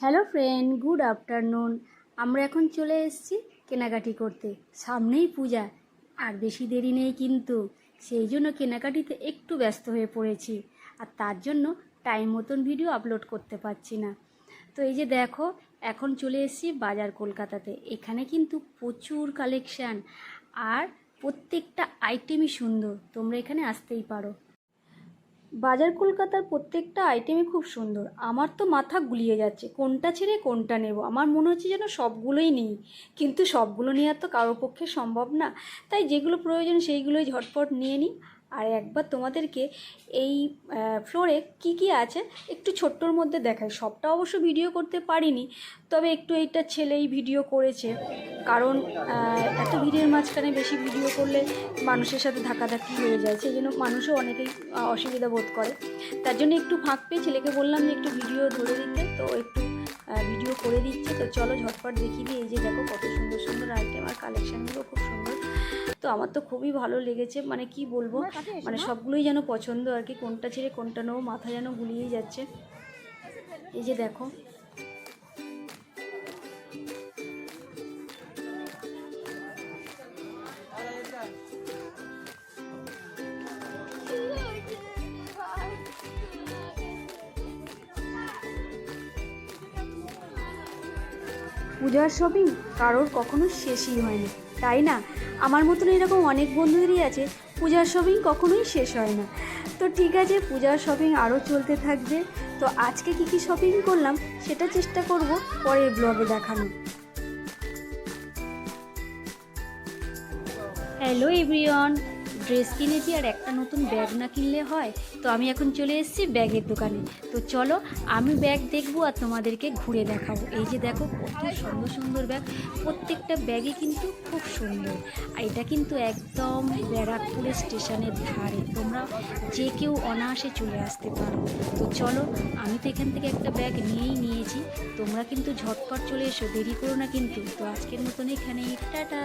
Hello friend good afternoon আমরা এখন চলে এসেছি কেনাকাটি করতে। সামনেই পূজা। আর বেশি দেরি নেই কিন্তু। সেই জন্য কেনাকাটিতে একটু ব্যস্ত হয়ে পড়েছি। আর তার জন্য টাইম মতন ভিডিও আপলোড করতে পারছি না। তো এই যে দেখো, এখন চলে এসেছি বাজার কলকাতাতে। এখানে কিন্তু প্রচুর কালেকশান আর প্রত্যেকটা আইটেমই সুন্দর। তোমরা এখানে আসতেই পারো। বাজার কলকাতার প্রত্যেকটা আইটেমই খুব সুন্দর। আমার তো মাথা গুলিয়ে যাচ্ছে, কোনটা ছেড়ে কোনটা নেব? আমার মনে হচ্ছে যেন সবগুলোই নেই। কিন্তু সবগুলো নেওয়া তো কারোর পক্ষে সম্ভব না। তাই যেগুলো প্রয়োজন সেইগুলোই ঝটপট নিয়ে নিই। আর একবার তোমাদেরকে এই ফ্লোরে কি কি আছে একটু ছোট্টর মধ্যে দেখাই। সবটা অবশ্য ভিডিও করতে পারিনি, তবে একটু এইটা ছেলেই ভিডিও করেছে। কারণ এত ভিড়ের মাঝখানে বেশি ভিডিও করলে মানুষের সাথে ধাক্কাধাক্কি হয়ে যায় সেই জন্য মানুষও অনেকেই অসুবিধা বোধ করে। তার জন্য একটু ফাঁক পেয়ে ছেলেকে বললাম যে একটু ভিডিও ধরে দিতে, তো একটু ভিডিও করে দিচ্ছে। তো চলো ঝটপট দেখিয়ে দিই। এই যে দেখো কত সুন্দর সুন্দর আইটেম আর কালেকশানগুলো খুব সুন্দর। তো আমার তো খুবই ভালো লেগেছে। মানে কি বলব? মানে সবগুলোই যেন পছন্দ আর কি কোনটা ছেড়ে কোনটা নেব মাথা যেন গুলিয়েই যাচ্ছে। এই যে দেখো পূজার শপিং কারোর কখনো শেষই হয়নি। তাই না? আমার মতন এরকম অনেক বন্ধুদেরই আছে, পূজার শপিং কখনোই শেষ হয় না। তো ঠিক আছে, পূজার শপিং আরও চলতে থাকবে। তো আজকে কী কী শপিং করলাম সেটা চেষ্টা করব পরের ব্লগে দেখানো হ্যালো এভরিওয়ান ড্রেস কিনেছি আর একটা নতুন ব্যাগ না কিনলে হয়? তো আমি এখন চলে এসেছি ব্যাগের দোকানে। তো চলো, আমি ব্যাগ দেখব আর তোমাদেরকে ঘুরে দেখাবো। এই যে দেখো, কত সুন্দর সুন্দর ব্যাগ প্রত্যেকটা ব্যাগই কিন্তু খুব সুন্দর। আর এটা কিন্তু একদম ব্যারাকপুরের স্টেশনের ধারে। তোমরা যে কেউ অনায়াসে চলে আসতে পারো। তো চলো, আমি তো এখান থেকে একটা ব্যাগ নিয়েই নিয়েছি। তোমরা কিন্তু ঝটপট চলে এসো, দেরি করো না কিন্তু। তো আজকের মতন এখানেই, টাটা!